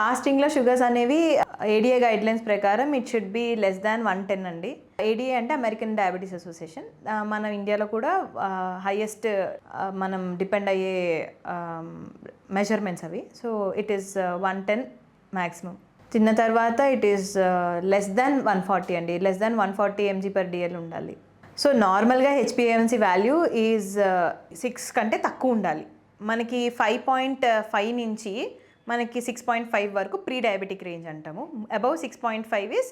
ఫాస్టింగ్లో sugars అనేవి ADA guidelines ప్రకారం it should be less than one ten అండి. ADA అంటే అమెరికన్ డయాబెటీస్ అసోసియేషన్ మన ఇండియాలో కూడా హైయెస్ట్ మనం డిపెండ్ అయ్యే మెజర్మెంట్స్ అవి. So it is one ten maximum తిన్న తర్వాత it is less than one forty అండి. Less than one forty mg per dL ఉండాలి. సో నార్మల్గా హెచ్పిఎంసీ వాల్యూ ఈజ్ సిక్స్ కంటే తక్కువ ఉండాలి. మనకి ఫైవ్ పాయింట్ ఫైవ్ నుంచి మనకి సిక్స్ పాయింట్ ఫైవ్ వరకు ప్రీ డయాబెటిక్ రేంజ్ అంటాము. Above six point five is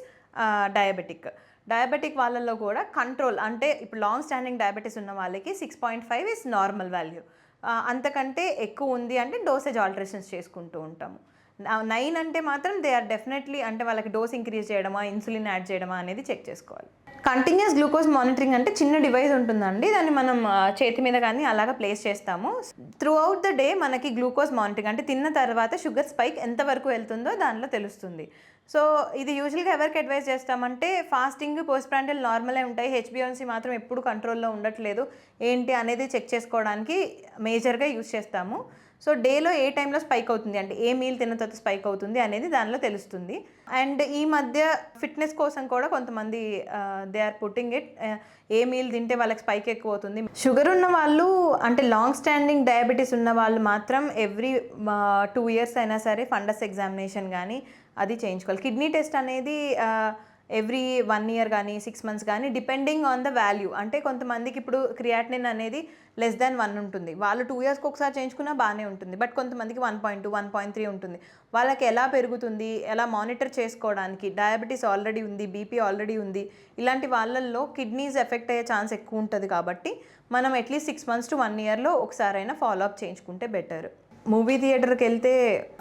diabetic. Diabetic వాళ్ళల్లో కూడా కంట్రోల్ అంటే ఇప్పుడు లాంగ్ స్టాండింగ్ డయాబెటీస్ ఉన్న వాళ్ళకి six point five is normal value. అంతకంటే ఎక్కువ ఉంది అంటే డోసేజ్ ఆల్టరేషన్స్ చేసుకుంటూ ఉంటాము. నైన్ అంటే మాత్రం దే ఆర్ డెఫినెట్లీ అంటే వాళ్ళకి డోస్ ఇంక్రీజ్ చేయడమా ఇన్సులిన్ యాడ్ చేయడమా అనేది చెక్ చేసుకోవాలి. కంటిన్యూస్ గ్లూకోజ్ మానిటరింగ్ అంటే చిన్న డివైస్ ఉంటుందండి. దాన్ని మనం చేతి మీద కానీ అలాగా ప్లేస్ చేస్తాము. త్రూ అవుట్ ద డే మనకి గ్లూకోజ్ మానిటరింగ్ అంటే తిన్న తర్వాత షుగర్ స్పైక్ ఎంతవరకు వెళ్తుందో దానిలో తెలుస్తుంది. సో ఇది యూజువల్గా ఎవరికి అడ్వైస్ చేస్తామంటే ఫాస్టింగ్ పోస్ట్ ప్రాంటల్ నార్మలే ఉంటాయి. హెచ్బిఎన్సీ మాత్రం ఎప్పుడు కంట్రోల్లో ఉండట్లేదు. ఏంటి అనేది చెక్ చేసుకోవడానికి మేజర్గా యూజ్ చేస్తాము. సో డేలో ఏ టైంలో స్పైక్ అవుతుంది? అంటే ఏ మీల్ తిన్న తర్వాత స్పైక్ అవుతుంది అనేది దానిలో తెలుస్తుంది. అండ్ ఈ మధ్య ఫిట్నెస్ కోసం కూడా కొంతమంది they are putting it. A meal తింటే వాళ్ళకి స్పైక్ ఎక్కువ అవుతుంది. షుగర్ ఉన్న వాళ్ళు అంటే లాంగ్ స్టాండింగ్ డయాబెటీస్ ఉన్న వాళ్ళు మాత్రం ఎవ్రీ టూ ఇయర్స్ అయినా సరే ఫండస్ ఎగ్జామినేషన్ కానీ అది చేయించుకోవాలి. కిడ్నీ టెస్ట్ అనేది ఎవ్రీ వన్ ఇయర్ కానీ సిక్స్ మంత్స్ కానీ డిపెండింగ్ ఆన్ ద వాల్యూ. అంటే కొంతమందికి ఇప్పుడు క్రియాటినిన్ అనేది లెస్ దాన్ వన్ ఉంటుంది. వాళ్ళు టూ ఇయర్స్కి ఒకసారి చేయించుకున్నా బాగానే ఉంటుంది. బట్ కొంతమందికి one point two one point three ఉంటుంది. వాళ్ళకి ఎలా పెరుగుతుంది ఎలా మానిటర్ చేసుకోవడానికి డయాబెటీస్ ఆల్రెడీ ఉంది బీపీ ఆల్రెడీ ఉంది ఇలాంటి వాళ్ళల్లో కిడ్నీస్ ఎఫెక్ట్ అయ్యే ఛాన్స్ ఎక్కువ ఉంటుంది కాబట్టి మనం at least six months to one ఇయర్లో ఒకసారైనా ఫాలో అప్ చేయించుకుంటే బెటర్. మూవీ థియేటర్కి వెళ్తే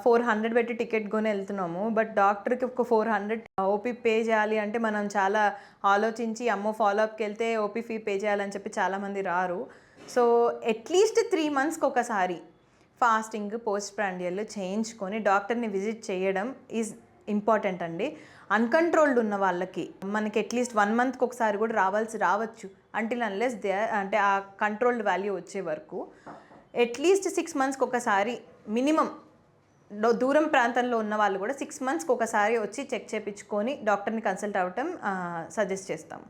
ఫోర్ హండ్రెడ్ పెట్టి టికెట్ కొని వెళ్తున్నాము. బట్ డాక్టర్కి ఒక ఫోర్ హండ్రెడ్ ఓపీ పే చేయాలి అంటే మనం చాలా ఆలోచించి అమ్మో ఫాలోఅప్కి వెళ్తే ఓపీ ఫీ పే చేయాలని చెప్పి చాలామంది రారు. సో అట్లీస్ట్ త్రీ మంత్స్కి ఒకసారి ఫాస్టింగ్ పోస్ట్ ప్రాండియల్ చేయించుకొని డాక్టర్ని విజిట్ చేయడం ఈజ్ ఇంపార్టెంట్ అండి. అన్కంట్రోల్డ్ ఉన్న వాళ్ళకి మనకి అట్లీస్ట్ వన్ మంత్కి ఒకసారి కూడా రావాల్సి రావచ్చు. అంటిల్ అన్లెస్ దే అంటే ఆ కంట్రోల్డ్ వాల్యూ వచ్చే వరకు. అట్లీస్ట్ సిక్స్ మంత్స్కి ఒకసారి మినిమం దూరం ప్రాంతంలో ఉన్న వాళ్ళు కూడా సిక్స్ మంత్స్కి ఒకసారి వచ్చి చెక్ చేయించుకొని డాక్టర్ని కన్సల్ట్ అవ్వటం సజెస్ట్ చేస్తాం